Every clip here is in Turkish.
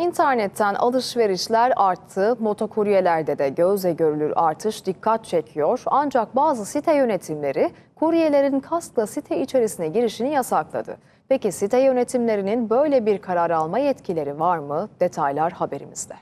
İnternetten alışverişler arttı, motokuryelerde de gözle görülür artış dikkat çekiyor. Ancak bazı site yönetimleri kuryelerin kaskla site içerisine girişini yasakladı. Peki site yönetimlerinin böyle bir karar alma yetkileri var mı? Detaylar haberimizde.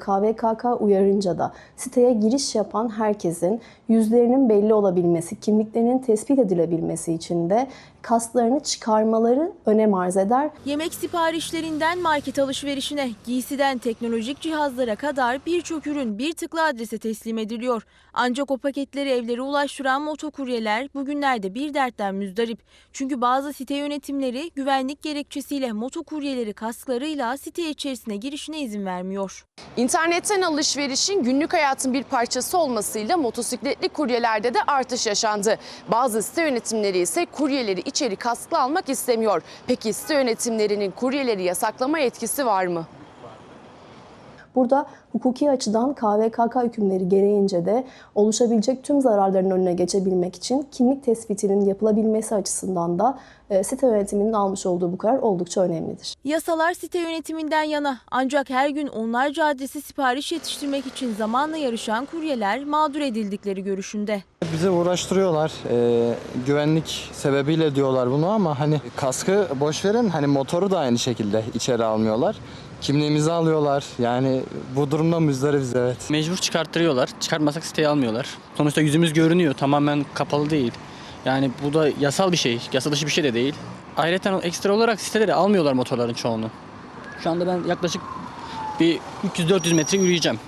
KVKK uyarınca da siteye giriş yapan herkesin yüzlerinin belli olabilmesi, kimliklerinin tespit edilebilmesi için de kasklarını çıkarmaları önem arz eder. Yemek siparişlerinden market alışverişine, giysiden teknolojik cihazlara kadar birçok ürün bir tıkla adrese teslim ediliyor. Ancak o paketleri evlere ulaştıran motokuryeler bugünlerde bir dertten müzdarip. Çünkü bazı site yönetimleri güvenlik gerekçesiyle motokuryeleri kasklarıyla site içerisine girişine izin vermiyor. İnternetten alışverişin günlük hayatın bir parçası olmasıyla motosikletli kuryelerde de artış yaşandı. Bazı site yönetimleri ise kuryeleri içeri kasklı almak istemiyor. Peki site yönetimlerinin kuryeleri yasaklama yetkisi var mı? Burada hukuki açıdan KVKK hükümleri gereğince de oluşabilecek tüm zararların önüne geçebilmek için kimlik tespitinin yapılabilmesi açısından da e, site yönetiminin almış olduğu bu karar oldukça önemlidir. Yasalar site yönetiminden yana ancak her gün onlarca adresi sipariş yetiştirmek için zamanla yarışan kuryeler mağdur edildikleri görüşünde. Bize uğraştırıyorlar. Ee, güvenlik sebebiyle diyorlar bunu ama hani kaskı boş verin hani motoru da aynı şekilde içeri almıyorlar. Kimliğimizi alıyorlar. Yani bu durumda müzdaribiz evet. Mecbur çıkarttırıyorlar. Çıkartmasak siteyi almıyorlar. Sonuçta yüzümüz görünüyor. Tamamen kapalı değil. Yani bu da yasal bir şey. Yasa dışı bir şey de değil. Ayrıca ekstra olarak siteleri almıyorlar motorların çoğunu. Şu anda ben yaklaşık bir 300-400 metre yürüyeceğim.